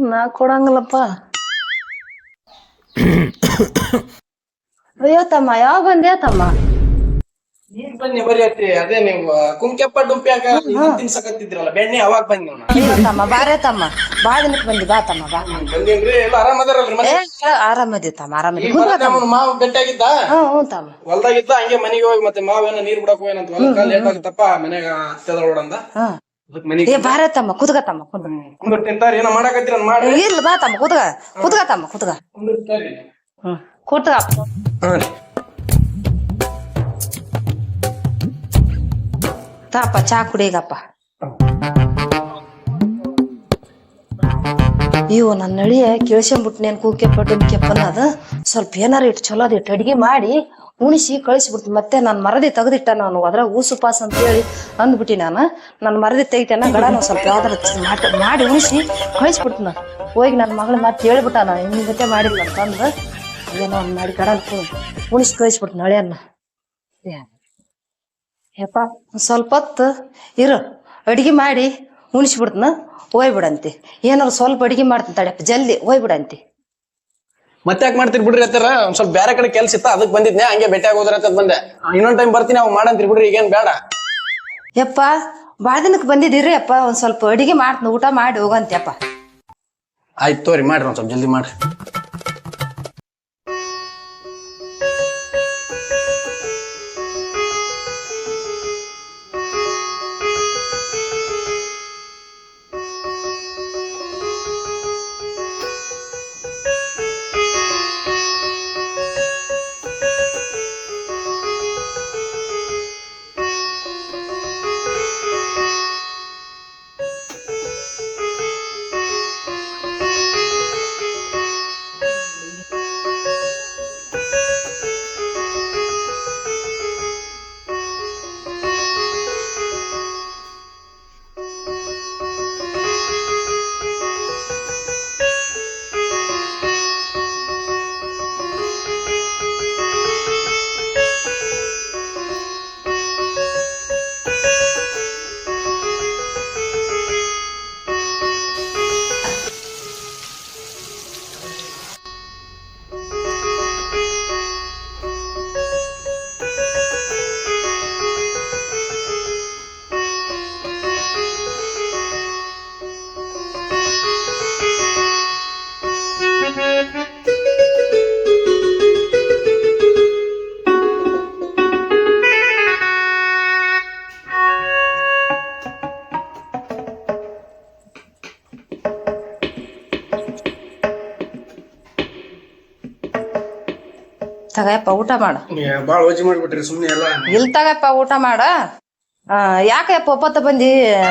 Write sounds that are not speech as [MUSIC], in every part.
ನಾ ಕೊಡಂಗಿಲ್ಲಪ್ಪ. ಅಯ್ಯೋ ತಮ್ಮ ಯಾವ ಬಂದ್ಯಾ ತಮ್ಮ? ಈಗ ಬನ್ನಿ ಬರೀ ಅತ್ತಿ ಅದೇ ನೀವು ಕುಂಕೆಪ್ಪ ಡುಂಪ್ಯಾಗ ತಿನ್ಸಕತ್ತಿದ್ರಲ್ಲ ಬೆಣ್ಣೆ ಅವಾಗ ಬಂದ್ ನೀವು? ಅಯ್ಯೋ ತಮ್ಮ ಬಾರೇ ತಮ್ಮ ಬಾ ದಿನಕ್ಕೆ ಬಂದಿ ಬಾ ತಮ್ಮ ಬಾ. ಬಂದೇನ್ರಿ ಎಲ್ಲ ಆರಾಮದಾರಲ್ರಿ ಏ ಮತ್ತೆ ಆರಾಮದಿ ತಮ್ಮ ಆರಾಮದಿ. ಈಗ ಬರತ್ತೆ ಬೆಟ್ಟಾಗಿದ್ದ? ಹ್ಞೂ ಹ್ಞೂ ತಮ್ಮ. ಹೊಲ್ದಾಗಿದ್ದ ಹಂಗೆ ಮನೆಗೆ ಹೋಗಿ ಮತ್ತೆ ಮಾವೇನ ನೀರ್ ಬಿಡಕ್ ಹೋಗ್ಯಾನಂತ ಹೊಲಕ್ಕ ಲೇಟ್ ಆಗತ್ತಪ್ಪ ಮನ್ಯಾಗ ಹತ್ತದ ಓಡಂದ ಮನೆಗೆ ಏ ಬಾರೇ ತಮ್ಮ ಕುದ್ಗ ತಮ್ಮ ಕುದ್ಗ ಕುಂದ್ರ ತಿಂತಾರ ಏನೋ ಮಾಡಕತ್ತೀರ ಅದ್ ಮಾಡ್ರಿ. ಇಲ್ಲ ಬಾ ತಮ್ಮ ಕುದ್ಗ ಕುದ್ಗ ತಮ್ಮ ಕುದ್ಗ ಕುಂದಿರ್ತಾರಿ ಹ್ಮ್ ಕುಟ್ಗ ಹಾ. ರೀ. ತಾಪ ಚಾ ಕುಡಿಗಪ್ಪ ಇವು ನನ್ನ ನಳಿಯ ಕೇಳ್ಸಂಬಿಟ್ನೇನ್ ಕೂಕೆ ಕೆಪ್ಪನ ಅದ. ಸ್ವಲ್ಪ ಏನಾರ ಇಟ್ಟು ಚಲೋ ಅದ ಇಟ್ಟು ಅಡಿಗೆ ಮಾಡಿ ಉಣಿಸಿ ಕಳಿಸ್ಬಿಡ್ತೀನಿ. ಮತ್ತೆ ನನ್ನ ಮರದಿ ತೆಗ್ದಿಟ್ಟ ನಾನು. ಅದ್ರಾಗ ಊಸುಪಾಸ್ ಅಂತ ಹೇಳಿ ಅಂದ್ಬಿಟ್ಟಿ ನಾನು. ನನ್ನ ಮರದಿ ತೆಗಿತೇನ ಗಡನ ಸ್ವಲ್ಪ ಯಾವ್ದಾರ ಮಾಡಿ ಮಾಡಿ ಉಣಿಸಿ ಕಳಿಸ್ಬಿಡ್ತೀನಿ ಹೋಗಿ ನನ್ನ ಮಗಳ ಮತ್ತೆ ಹೇಳ್ಬಿಟ್ಟ ನಾನು. ನಿನ್ನ ಜೊತೆ ಮಾಡಿಲ್ಲ ಅಂತಂದು ಏನೋ ಒಂದು ಮಾಡಿ ಗಡ ಉಣಿಸಿ ಕಳಿಸ್ಬಿಡ್ತೀನಿ ಹಳೆಯನ್ನ ಯಪ್ಪ ಸ್ವಲ್ಪ ಹೊತ್ತು ಇರು. ಅಡಿಗೆ ಮಾಡಿ ಉಣಿಸ್ಬಿಡ್ತನ. ಹೋಯ್ಬಿಡಂತಿ ಏನಾರು ಸ್ವಲ್ಪ ಅಡಿಗೆ ತಡೆಯಪ್ಪ. ಜಲ್ದಿ ಹೋಯ್ಬಿಡಂತಿ ಮತ್ತೆ ಯಾಕೆ ಮಾಡ್ತೀರಿ ಬಿಡ್ರಿ ಅತ್ತಾರ? ಒಂದ್ ಸ್ವಲ್ಪ ಬೇರೆ ಕಡೆ ಕೆಲ್ಸ ಇತ್ತ ಅದಕ್ಕೆ ಬಂದಿದ್ನೆ ಹಂಗೆ ಭೇಟಿ ಆಗೋದ್ರ ಅಂತ ಬಂದೆ. ಇನ್ನೊಂದ್ ಟೈಮ್ ಬರ್ತೀನಿ ಅವ್ ಮಾಡಂತೀರಿ ಬಿಡ್ರಿ ಈಗೇನ್ ಬೇಡ. ಯಪ್ಪ ಬಾಳ ದಿನಕ್ಕೆ ಬಂದಿದ್ದೀರಿ ಅಪ್ಪ ಒಂದ್ ಸ್ವಲ್ಪ ಅಡಿಗೆ ಮಾಡ್ತೀನಿ ಊಟ ಮಾಡಿ ಹೋಗಂತ್ಯಪ್ಪ. ಆಯ್ತು ತೋರಿ ಮಾಡ್ರಿ ಒಂದ್ ಸ್ವಲ್ಪ ಜಲ್ದಿ ಮಾಡ್ರಿ. ತಗಯಪ್ಪ ಊಟ ಮಾಡ. ಬಾಳ ವಜಿ ಮಾಡ್ಬಿಟ್ರಿ ಸುಮ್ನೆ ಎಲ್ಲ. ಇಲ್ ತಗಪ್ಪ ಊಟ ಮಾಡ. ಯಾಕಪ್ಪ ಒಪ್ಪತ್ತ ಬಂದಿ?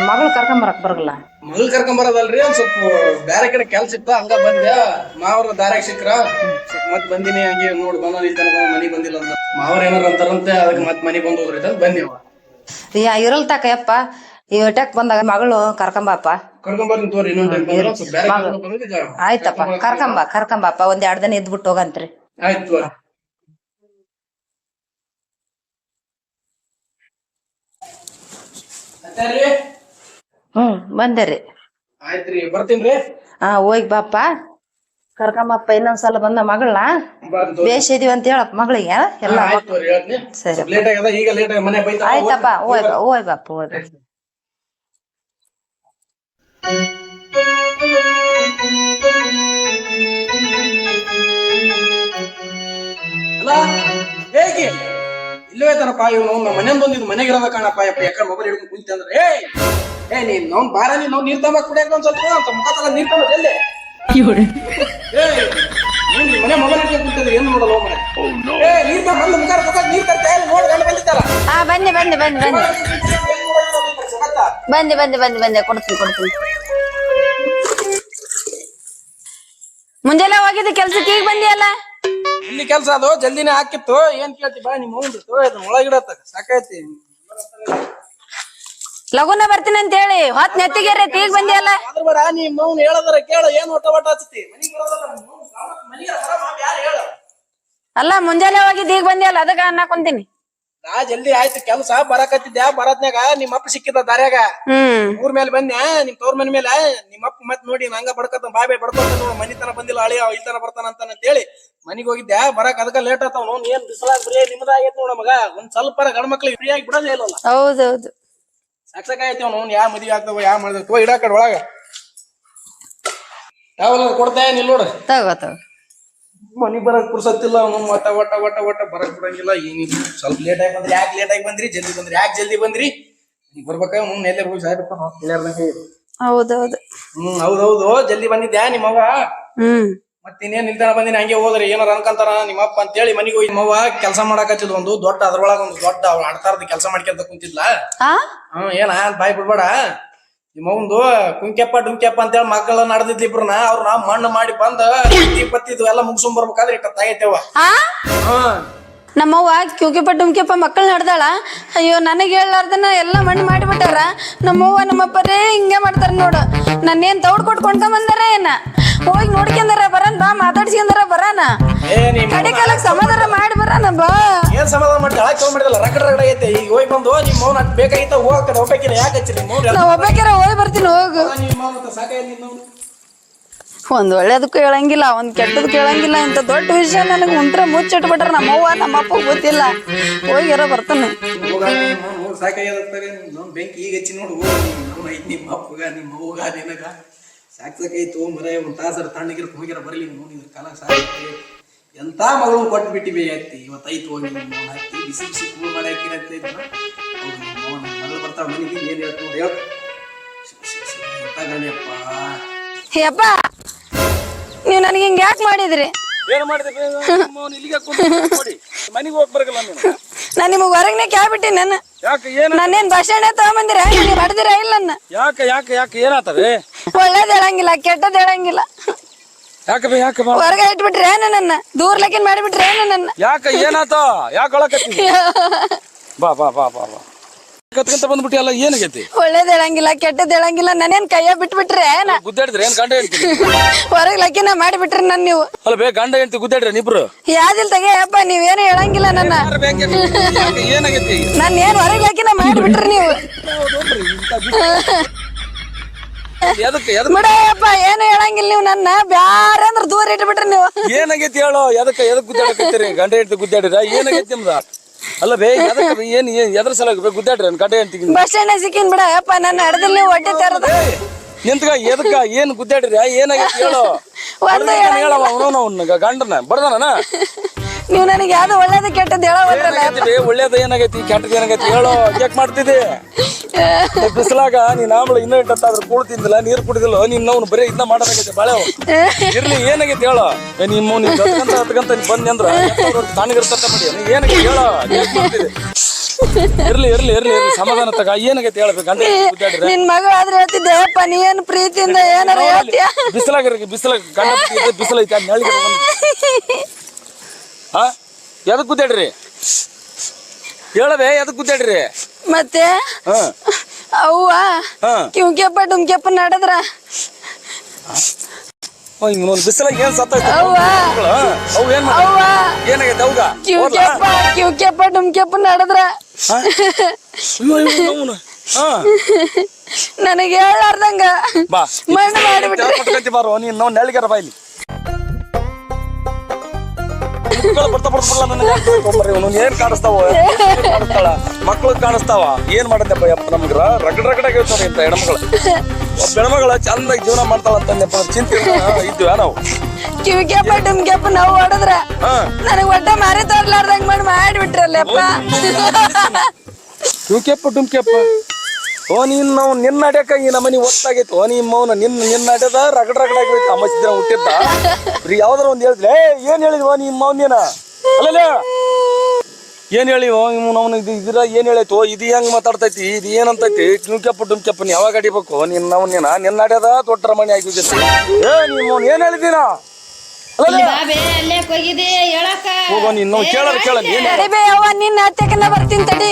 ಮಗಳು ಕರ್ಕೊಂಬರಕ್ ಬರಲ್ಲ. ಮಗಳ್ ಕರ್ಕೊಂಡ್ ಬರೋದಲ್ರಿ ಒಂದ್ ಸ್ವಲ್ಪ ಬೇರೆ ಕಡೆ ಕೆಲ್ಸ ಇತ್ತ ಹಂಗ ಬಂದೆ. ಮಾವ್ರ ದಾರ್ಯಾಗ ಸಿಕ್ರ. ಮತ್ ಬಂದಿನಿ ಹಂಗೆ ನೋಡ್ ಬಂದ ಮನಿ ಬಂದಿಲ್ಲ ಅಂತ. ಮಾವ್ರ ಏನಾರ ಅಂತಾರಂತೆ ಅದಕ್ಕೆ ಮತ್ ಮನಿ ಬಂದ್ ಹೋದ್ರಿ ಅಂತ ಬಂದಿ ಯಾ ಇರಲ್ ತಕಯಪ್ಪ ಈ ಹೊಟ್ಯಾಕ್ ಬಂದಾಗ ಮಗಳು ಕರ್ಕೊಂಬಪ್ಪ ಆಯ್ತಪ್ಪ ಕರ್ಕೊಂಬ ಕರ್ಕೊಂಬಪ್ಪ ಒಂದ್ ಎರಡ್ ದಿನ ಇದ್ಬಿಟ್ಟು ಹೋಗಂತ್ರಿ. ಆಯ್ತು ತೋರಿ ಅತ್ತಾರಿ ಹ್ಮ್ ಬಂದೆ ಆಯ್ತ್ರಿ ಬರ್ತೀನ್ರಿ ಹಾ ಹೋಗಿ ಬಾಪ ಕರ್ಕಮ್ಮಪ್ಪ ಇನ್ನೊಂದ್ಸಲ ಬಂದ ಮಗಳ ಬರ್ತೀನಿ ತೋರಿ. ಬೇಷ್ ಇದೀವಿ ಅಂತ ಹೇಳಪ್ಪ ಮಗಳಿಗೆ. ಎಲ್ಲ ಸರಿ. ಆಯ್ತಪ್ಪ ಹೋಯ್ ಹೋಯ್ ಬಾಪ ಹೋಯ್ ಇಲ್ಲೇ ಐತನಪ್ಪ ಇವನು ನಮ್ಮ ಮನೆಯಿಂದ ಇದು ಮನೆಗೆ ಇರೋದ ಕಾಣಪ್ಪ ಯಪ್ಪ ಯಾಕಂದ್ರೆ ಮೊಬೈಲ್ ಹಿಡ್ಕೊಂಡು ಕುಂತ ಅಂದ್ರೆ ಏ ಏ ನೀನ್ ನಮ್ ಬಾರ ನೀನ್ ನಾವು ನೀರ್ ತಂಬಾಕ್ ಕುಡಿಯಕ ಒಂದ್ ಸ್ವಲ್ಪ ಅಂತ ಮುಖ ತಗೊಂಡ್ ನೀರ್ ತಂಬ ಎಲ್ಲಿ? ಏ ನೀನ್ ಮನೆ ಮೊಬೈಲ್ ಹಿಡ್ಕೊಂಡು ಕುಂತಿದ್ರೆ ಏನು ನೋಡಲ್ಲ ಹೋಗ್ ಮನೆ ಏ ನೀರ್ ತಂಬ ಬಂದು ಮುಖ ತಗೊಂಡ್ ನೀರ್ ತರ್ತಾ ಇಲ್ಲ ನೋಡಿ ಗಂಡ ಬಂದಿದ್ದಾರ? ಹಾ ಬನ್ನಿ ಬನ್ನಿ ಬನ್ನಿ ಬನ್ನಿ. ಬಂದೆ ಬಂದೆ ಬಂದೆ ಬಂದೆ ಕೊಡ್ತೀನಿ ಕೊಡ್ತೀನಿ. ಮುಂಜಾನೆ ಹೋಗಿದ್ದೆ ಕೆಲ್ಸಕ್ಕೆ ಈಗ ಬಂದಿಯಲ್ಲ? ಇಲ್ಲಿ ಕೆಲ್ಸ ಅದು ಜಲ್ದಿನೇ ಹಾಕಿತ್ತು. ಏನ್ ಕೇಳ್ತಿ ಬಾ ಅವ್ನು ಒಳಗಿಡತ್ತ ಸಾಕೈತಿ ಲಗುನ ಬರ್ತೀನಿ ಅಂತ ಹೇಳಿ ಹೊತ್ ನೆತ್ತಿಗೆರೆ ಈಗ ಬಂದಿಯಲ್ಲ. ಅದ್ರ ಬೇಡ ನಿಮ್ಮ ಅವ್ನು ಹೇಳದ್ರ ಕೇಳ ಏನ್ ಒಟ್ಟ ಒಟ್ಟ ಹಚ್ಚತಿ. ಅಲ್ಲ ಮುಂಜಾನೆ ಹೋಗಿದ್ ಈಗ ಬಂದಿಯಲ್ಲ ಅದಕ್ಕ ಅನ್ನಕೊಂತೀನಿ ನಾ ಜಲ್ದಿ ಆಯ್ತು ಕೆಲಸ ಬರಕತ್ತಿದ್ಯಾ? ಬರತ್ನಾಗ ನಿಮ್ಮ ಅಪ್ಪ ಸಿಕ್ಕಿದ ದಾರ್ಯಾಗ. ಊರ್ ಮೇಲೆ ಬಂದ್ಯಾ? ನಿಮ್ ತವ್ರ ಮನೆ ಮೇಲೆ? ನಿಮ್ಮ ಅಪ್ಪ ಮತ್ ನೋಡಿ ನಂಗ ಬಡ್ಕತ್ತ ಬಾಯ್ ಬಾಯ್ ಬಡ್ಕೊತ ಮನಿ ತನ ಬಂದಿಲ್ಲ ಅಳಿಯ ಇಲ್ಲಿ ತನ ಬರ್ತಾನ ಅಂತ ಹೇಳಿ ಮನಿಗ್ ಹೋಗಿದ್ದೆ ಬರಕ್ ಅದಕ್ಕ ಲೇಟ್ ಆತಾವ ನೋಡ್ ಏನ್ ಬಿಸಲಾಗ್ ಬರೀ ನಿಮ್ದಾಗೈತ್ ನೋಡ ಮಗ. ಒಂದ್ ಸ್ವಲ್ಪ ಗಂಡ ಮಕ್ಳಿಗೆ ಫ್ರೀ ಆಗಿ ಬಿಡೋದೇ ಇಲ್ಲ ಹೌದೌದು. ಸಕ್ಸಕ್ ಸಾಕಾಯ್ತೇವ್ ನೋಡ್ ಯಾವ ಮದ್ವಿ ಆಗ್ತಾವ ಯಾವ ಮಾಡಿದ್ರೆ ತೋ ಇಡಾಕ ಒಳಗ. ಯಾವಲ್ಲ ಕೊಡ್ತಾ ಏನಿಲ್ಲ ನೋಡು. ತಗೋ ತಗೋ. ಮನಿ ಬರಕ್ ಪುರ್ಸತ್ತಿಲ್ಲ ಅವ್ನು. ಒಟ್ಟ ಒಟ್ಟ ಒಟ್ಟ ಒಟ್ಟ ಬರಕ್ ಬಿಡಂಗಿಲ್ಲ. ಏನಿಲ್ಲ. ಸ್ವಲ್ಪ ಲೇಟ್ ಆಗಿ ಬಂದ್ರಿ ಯಾಕೆ ಲೇಟ್ ಆಗಿ ಬಂದ್ರಿ? ಜಲ್ದಿ ಬಂದ್ರಿ. ಯಾಕೆ ಜಲ್ದಿ ಬಂದ್ರಿ? ಈಗ ಬರ್ಬೇಕ? ಹ್ಮ್ ಎಲ್ಲೇ ಹೋಗಿ ಸಾಯ್ಬೇಕು. ಹೌದೌದು. ಹ್ಮ್ ಹೌದೌದು. ಜಲ್ದಿ ಬಂದಿದ್ಯಾ ನಿಮ್ಮವ್ವ ಹ್ಮ್. ಮತ್ತಿನ್ನೇನ್ ನಿಲ್ದಾಣ ಬಂದಿನ ಹಂಗೆ ಹೋದ್ರಿ. ಏನಾರ ಅನ್ಕಂತಾರ ನಿಮ್ಮಪ್ಪ ಅಂತೇಳಿ ಮನೆಗೆ ಹೋಗಿ. ನಿಮ್ಮವ್ವ ಕೆಲಸ ಮಾಡಾಕತ್ತಿದ್ ಒಂದು ದೊಡ್ಡ ಅದ್ರೊಳಗ ಒಂದು ದೊಡ್ಡ ಅವ್ಳ ಆಡ್ತಾರದ ಕೆಲಸ ಮಾಡ್ಕೊಂತ ಕುಂತಿದ್ಲ? ಆ? ಹ್ಮ್ ಏನ ಬಾಯ್ ಬಿಡ್ಬೇಡ. ನಿಮ್ಮವಂದು ಕುಂಕೆಪ್ಪ ಡುಂಕೆಪ್ಪ ಅಂತೇಳಿ ಮಕ್ಕಳ ನಡೆದಿದ್ಲಿ ಇಬ್ರನ್ನ ಅವ್ರನ್ನ ಮಣ್ಣು ಮಾಡಿ ಬಂದ ಪತ್ತಿದ್ದು ಎಲ್ಲ ಮುಗಿಸ್ಕೊಂಡ್ ಬರ್ಬೇಕಾದ್ರೆ ಇಟ್ಟ ತಾಯಿತೇವ ಆ? ಹ್ಮ್ ನಮ್ಮವ್ವ ಕ್ಯೂಕಿಪ ಡುಮ್ಕಿಪ ಮಕ್ಕಳು ನಡ್ದಾಳ? ಅಯ್ಯೋ ನನಗೆ ಹೇಳಾರ್ದನ ಎಲ್ಲ ಮಣ್ಣು ಮಾಡಿಬಿಟ್ಟಾರ ನಮ್ಮವ್ವ ನಮ್ಮಪ್ಪರೇ ಹಿಂಗೆ ಮಾಡ್ತಾರ ನೋಡು. ನನ್ನೇನ್ ತೌಡ್ ಕೊಟ್ಟು ಬಂದಾರ ಏನ? ಹೋಗಿ ನೋಡ್ಕೊಂಡಾರ ಬರನ್ ಬಾ ಮಾತಾಡ್ಸ್ಕೊಂಡಾರ ಬರಾನ ಏ ಕಡೆ ಕಾಲಕ್ ಸಮಾಧಾನ ಮಾಡಿ ಬರಾನ ಬಾ ಏನ್ ಸಮಾಧಾನ ಮಾಡಿ ಹಾಕಿ ಮಾಡಿದಲ್ಲ ರಗಡ ರಗಡ ಐತೆ ಈಗ ಹೋಗಿ ಬಂದು ನಿಮ್ಮ ಮೌನ ಅಷ್ಟ್ ಬೇಕಾಗಿತ್ತ ಹೋಗಕ್ಕೆ ಹೋಗ್ಬೇಕಿಲ್ಲ ಯಾಕೆ ಹಚ್ಚಿರಿ ಮೌನ ನಾ ಒಬ್ಬಾಕಿರ ಹೋಗಿ ಬರ್ತೀನಿ ಹೋಗು. ನಿಮ್ಮ ಮೌನ ಸಾಕಾಗಿ ನಿನ್ನ ಒಂದ್ ಒಳ್ಳೇದಕ್ಕೂ ಹೇಳಂಗಿಲ್ಲ ಒಂದ್ ಕೆಟ್ಟದಕ್ಕೂ ಹೇಳಂಗಿಲ್ಲ. ಇಂತ ದೊಡ್ಡ ವಿಷಯ ನನಗೆ ಮುಂತ್ರ ಮುಚ್ಚಿಟ್ಬಿಟ್ರ ನಮ್ಮವ್ವ ನಮ್ಮಪ್ಪ ಗೊತ್ತಿಲ್ಲ. ಹೋಗಿರ ಬರ್ತಾನೆ. ಸಾಕಾಗ್ಯದ ಬೆಂಕಿ ಈಗ ಹಚ್ಚಿ ನೋಡು. ನಿಮ್ಮ ಅಪ್ಪಗ ನಿಮ್ಮ ಅವ್ವಗ ನಿನಗ. ಸಾಕ್ ತೋ ಮರ ಒಂದ್ ತಾಸರ ತಣ್ಣಗಿರ ಹೋಗಿರ ಬರಲಿ ನೋಡಿ ಇದ್ರ ಕಾಲ ಸಾಕೈತಿ. ಎಂತ ಮಗಳು ಕೊಟ್ಟು ಬಿಟ್ಟಿವಿ ಅತ್ತಿ ಇವತ್ತು ಐತು ಹೋಗಿ ಹತ್ತಿ ಬಿಸಿ ಬಿಸಿ ಕೂಲ್ ಮಾಡಿ ಹಾಕಿರ ಅಂತ ಮಗಳು ಮನೆಗೆ ಏನು ಹೇಳ್ತು ನೋಡಿ ಗಣ್ಯಪ್ಪ ಯಪ್ಪ ನೀವು ನನಗೆ ಹಿಂಗೆ ಯಾಕೆ ಮಾಡಿದ್ರಿ? ಏನು ಮಾಡಿದೆ [LAUGHS] ಇಲ್ಲಿಗೆ ನೋಡಿ ಮನೆಗೆ ಹೋಗಿ ಬರಗಲ್ಲ ನೀನು. ನಾನು ನಿಮಗೆ ಹೊರಗನೆ ಕ್ಯಾಬಿಟ್ಟಿ ನನ್ನ. ಯಾಕೆ ಏನ ನಾನೇನ್ ಭಾಷಣ ತಗೊಂಬಂದಿರ? ನೀವು ಹೊಡೆದಿರ ಇಲ್ಲ ನನ್ನ? ಯಾಕೆ ಯಾಕೆ ಯಾಕೆ ಏನಾತವೆ ಒಳ್ಳೇದ್ ಹೇಳಂಗಿಲ್ಲ ಕೆಟ್ಟದ್ ಹೇಳಂಗಿಲ್ಲ. ಯಾಕೆ ಬೇ ಯಾಕೆ ಬಾ ಹೊರಗೆ ಇಟ್ಬಿಟ್ರೆ ಏನು ನನ್ನ? ದೂರ ಮಾಡಿಬಿಟ್ರೆ ಏನು ನನ್ನ? ಯಾಕ ಏನಾತ? ಯಾಕೆ ಬಾ ಬಾ ಬಾ ಬಾ ಬಾ. ಕತ್ಕೊಂತ ಬಂದ್ಬಿಟ್ಟಿ ಅಲ್ಲ ಏನಾಗೈತಿ? ಒಳ್ಳೇದ್ ಹೇಳಂಗಿಲ್ಲ ಕೆಟ್ಟದ್ ಹೇಳಂಗಿಲ್ಲ ನನ್ನೇನ್ ಕೈಯ ಬಿಟ್ಬಿಟ್ರೆ ಏನ? ಗುದ್ದಾಡಿದ್ರೆ ಏನ್ ಗಂಡ ಹೆಂಡ್ತಿ? ಹೊರಗೆ ಲಕಿನ ಮಾಡಿಬಿಟ್ರಿ ನನ್ ನೀವು. ಅಲ್ಲ ಬೇ ಗಂಡ ಹೆಂಡ್ತಿ ಗುದ್ದಾಡ್ರಿ ನಿಬ್ರು? ಯಾವ್ದಿಲ್ ತೆಗೆಯಪ್ಪ ನೀವೇನು ಹೇಳಂಗಿಲ್ಲ ನನ್ನ. ಏನಾಗೈತಿ? ನನ್ ಏನ್ ಹೊರಗೆ ಲಕಿನ ಮಾಡಿಬಿಟ್ರಿ ನೀವು? ಎದಕ್ಕೆ ಎದಕ್ ಬಿಡಯ್ಯಪ್ಪ ಏನು ಹೇಳಂಗಿಲ್ಲ ನೀವು ನನ್ನ. ಬ್ಯಾರೆ ಅಂದ್ರ ದೂರ ಇಟ್ಬಿಟ್ರಿ ನೀವು. ಏನಾಗೈತಿ ಹೇಳೋ ಎದಕ್ಕೆ ಎದಕ್ ಗುದ್ದಾಡಕತ್ತೀರಿ? ಗಂಡ ಹೆಂಡ್ತಿ ಗುದ್ದಾಡಿರ ಏನಾಗೈತಿ ನಿಮ್ದ? ಅಲ್ಲ ಬೇ ಎದಕ್ಕೆ ಏನ್ ಏನ್ ಎದ್ರ ಸಲ ಗುದ್ದಾಡ್ರಿ ನನ್ ಗಂಡ ಹೆಂಡ್ತಿಗೆ ಬಸ್ ಸ್ಟ್ಯಾಂಡ್ ಸಿಕ್ಕಿನ್ ಬಿಡಯಪ್ಪ ನನ್ನ ಹಡದಲ್ಲಿ ನೀವು ಹೊಟ್ಟೆ ತರದ ನಿಂತ್ಕ ಎದಕ್ಕ ಏನ್ ಗುದ್ದಾಡ್ರಿ ಏನಾಗೈತಿ ಹೇಳು? [LAUGHS] ಒಂದು ಹೇಳವ ಅವನು ಗಂಡನ? ಬಡದನ ನೀವು ನನಗೆ ಯಾವ್ದು ಒಳ್ಳೇದು ಕೆಟ್ಟದ್ದು ಹೇಳೋವಲ್ಲ ಒಳ್ಳೇದು ಏನಾಗೈತಿ? ಕೆಟ್ಟದ್ದು ಏನಾಗೈತಿ? ಹೇಳೋ ಚೆಕ್ ಮಾಡ್ತಿದ್ದೆ. ಬಿಸಿಲಾಗ ನೀನ್ ಆಮೇಲೆ ಇನ್ನೂ ಇಟ್ಟಾದ್ರೂ ಕೂಳು ತಿಂದಿಲ್ಲ ನೀರು ಕುಡಿದಿಲ್ಲ ನೀನ್ ನಾವು ಬರೀ ಇದನ್ನ ಮಾಡೋದಾಗೈತೆ ಬಾಳೆ ಇರ್ಲಿ ಏನಾಗೈತಿ ಹೇಳೋ. ನಿಮ್ಮ ನೀನ್ ಹತ್ಕಂತ ಹತ್ಕಂತ ನೀನ್ ಬಂದಿ ಅಂದ್ರ ತಣ್ಣಗಿರ್ತಂತ ಮಾಡಿ. ಏನಾಗೈತಿ ಹೇಳೋ ಮಾಡ್ತಿದ್ದಿ? ಇರ್ಲಿ ಇರ್ಲಿ ಇರ್ಲಿ ಇರ್ಲಿ ಸಮಾಧಾನ ತಗ. ಏನಾಗೈತಿ ಹೇಳ್ಬೇಕು ಗಂಡ ನಿನ್ ಮಗ ಆದ್ರೆ ಹೇಳ್ತಿದ್ದೆ ಅಪ್ಪ ನೀ ಏನ್ ಪ್ರೀತಿಯಿಂದ ಏನಾರ ಹೇಳ್ತೀಯ? ಬಿಸಿಲಾಗ ಬಿಸಿಲಾಗ ಗಂಡ ಬಿಸಿಲು ಐತಿ ನೆಳಿಗೆ ಹಾ? ಎದಕ್ ಗುದ್ದಾಡ್ರಿ? ಹೇಳಬೇ ಎದಕ್ ಮತ್ತೆ ಹಾ. ಅವ್ವ ಹಾ. ಕಿವ್ಕೆಪ್ಪ ಡುಮ್ಕೆಪ್ಪ ನಡೆದ್ರ. ಇನ್ನೊಂದು ಬಿಸಿಲಾಗ ಏನ್ ಸತ್ತೈತೆ ಅವ್ವ. ಅವು ಏನ್ ಮಾಡ ಅವ್ವ. ಏನಾಗೈತೆ ಅವಾಗ? ಕಿವ್ಕೆಪ್ಪ ಕಿವ್ಕೆಪ್ಪ ಡುಮ್ಕೆಪ್ಪ ನಡೆದ್ರ. ಹಾ. ನನಗೆ ಹೇಳಾರ್ದಂಗ. ಬಾ. ಮಣ್ಣು ಮಾಡಿಬಿಟ್ರಿ. ಬಾರೋ ನೀನ್ ನಾವು ನೆಳ್ಗಾರ ಬಾಯ್ಲಿ ಬರ್ತಾ ಬರ್ತಾ ನನಗೆ ಇವನು ಏನ್ ಕಾಣಿಸ್ತಾವ? ಕಾಣಿಸ್ತಾಳ ಮಕ್ಳು ಕಾಣಿಸ್ತಾವ? ಏನ್ ಮಾಡತ್ತಪ್ಪ ಯಪ್ಪ ನಮ್ಗ ರಗಡ್ ರಗಡ ಹೇಳ್ತಾವ ಇಂತ ಹೆಣ್ಮಗಳು ಹೆಣ್ಮಗಳ ಚಂದಾಗಿ ಜೀವನ ಮಾಡ್ತಾಳ ಅಂತಂದಪ್ಪ ಚಿಂತೆ ಇದ್ವಾ ನಾವು? ಕಿವಿಗೆಪ್ಪ ಡುಮ್ಗೆಪ್ಪ ನಾವು ಹೊಡೆದ್ರ ನನಗ್ ಒಟ್ಟ ಮಾರಿ ತೋರ್ಲಾರ್ದಂಗ ಮಾಡಿ ಮಾಡಿಬಿಟ್ರಲ್ಲಪ್ಪ. ಟುಂಕೆಪ್ಪ [LAUGHS] ಟುಂಕೆಪ್ಪ ಓ ನಿನ್ನ ನಾವು ನಿನ್ನ ಅಡ್ಯಕ ಈ ನಮ್ಮನಿ ಒತ್ತಾಗೈತಿ. ಓ ನಿಮ್ಮ ನಿನ್ನ ನಿನ್ನ ಅಡ್ಯದ ರಗಡ ರಗಡ ಆಗೈತಿ ಅಮ್ಮ ಸಿದ್ರ ಹುಟ್ಟಿದ್ದ. ರೀ, ಯಾವ್ದಾರ ಒಂದ್ ಹೇಳಿದ್ರೆ ಏ ಏನ್ ಹೇಳಿದ್ವ ನಿಮ್ಮ ಅವ್ನ ನೀನ? ಅಲ್ಲಲ್ಲ ಏನ್ ಹೇಳಿ ನಾವು ಇದು ಇದ್ರ ಏನ್ ಹೇಳೈತು ಇದು ಹೆಂಗ್ ಮಾತಾಡ್ತೈತಿ? ಇದು ಏನಂತೈತಿ? ಟುಂಕೆಪ್ಪ ಟುಂಕೆಪ್ಪ ನೀ ಯಾವಾಗ ಅಡಿಬೇಕು? ನಿನ್ನ ಅವ್ನ ನೀನ? ನಿನ್ನ ಅಡ್ಯದ ದೊಡ್ಡ ರಮಣಿ ಆಗಿದ್ದೈತಿ ಏ ನಿಮ್ಮ ಮೌನ್ ಏನ್ ಹೇಳಿದ್ದೀನ? ಹೋಗೋ ನಾವು ಕೇಳಾರ ಕೇಳ ಏನ್ ನಿನ್ನ ಬರ್ತೀನಿ ತಡಿ.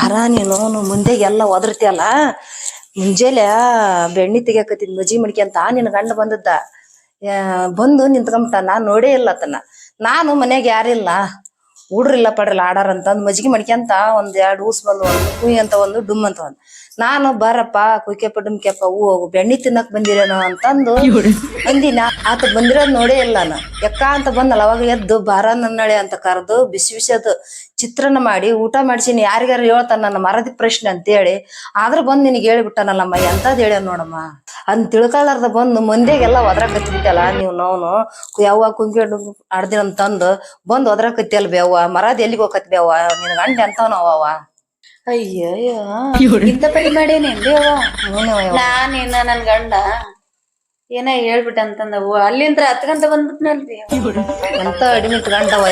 ಬಾರ ನೀನು ಮುಂದೆ ಎಲ್ಲ ಒದರ್ತಿಯಲ್ಲ? ಮುಂಜಾನೆ ಬೆಣ್ಣಿ ತೆಗಿಯಕತ್ತಿದ್ ಮಜಿ ಮಡಿಕೆ ಅಂತ ನಿನ್ ಗಂಡ ಬಂದದ್ದ. ಬಂದು ನಿಂತ್ಕೊಂಬಿಟ್ಟ. ನಾನು ನೋಡೇ ಇಲ್ಲ ಆತನ. ನಾನು ಮನ್ಯಾಗ ಯಾರಿಲ್ಲ. ಹುಡ್ರಿಲ್ಲ ಪಡ್ರಿಲ್ಲ, ಆಡಾರ ಅಂತಂದ್ ಮಜ್ಗಿ ಮಡ್ಕೊಂತ ಒಂದ್ ಎರಡು ಊಸ್ ಬಂದು ಒಂದು ಕುಯ್ ಅಂತ ಒಂದು ಡುಮ್ ಅಂತ ಒಂದು. ನಾನು ಬಾರಪ್ಪ, ಕುಯ್ಕೆ ಡುಮ್ಕೆಪ್ಪ ಹೂ ಹೋಗು, ಬೆಣ್ಣಿ ತಿನ್ನಕ್ ಬಂದಿರೇನೋ ಅಂತಂದು ಅಂದಿನ. ಆತ ಬಂದಿರೋದ್ ನೋಡೇ ಇಲ್ಲ ನಾನು. ಎಕ್ಕ ಅಂತ ಬಂದಲ್ಲ ಅವಾಗ ಎದ್ದು ಬಾರ ನನ್ನಳೆ ಅಂತ ಕರೆದು ಬಿಸಿ ಬಿಸಿದು ಚಿತ್ರನ ಮಾಡಿ ಊಟ ಮಾಡಿಸಿನಿ. ಯಾರಿಗಾರು ಹೇಳ್ತಾನ, ನನ್ನ ಮರದಿ ಪ್ರಶ್ನೆ ಅಂತ ಹೇಳಿ ಆದ್ರ ಬಂದು ನಿನಗೆ ಹೇಳಿಬಿಟ್ಟನಲ್ಲಮ್ಮ ಎಂತದ್ ಹೇಳ ನೋಡಮ್ಮ. ಅದ್ ತಿಳ್ಕೊಳ್ಳಾರ್ದ ಬಂದು ಮಂದಿಗೆಲ್ಲ ಒದ್ರಾಕತ್ತಿಬಿಟ್ಟಲ್ಲ ನೀವು ನೋನು ಯಾವ ಕುಂಕಿ ಆಡ್ದಿನ ಅಂತಂದು ಬಂದ್ ಅಲ್ಲಿ ಬೇವ ಮರದ್ ಎಲ್ಲಿಗೆ ಹೋಗತ್ ಬೇವ ನಿನ್ ಗಂಡ ಎಂತವನವ ಅಯ್ಯಯ್ಯೋ. ಇಂತ ಪರಿ ಮಾಡೇನೇನ್ರಿ ಅವ? ನಾನೇನ ನನ್ ಗಂಡ. ಏನ ಹೇಳ್ಬಿಟ್ಟ ಅಂತಂದವು. ಅಲ್ಲಿಂದ್ರ ಹತ್ಕಂತ ಬಂದ್ಬಿಟ್ನಲ್ರಿ. ಅಂತ ಅಡಿಮಿಟ್ ಗಂಡವ.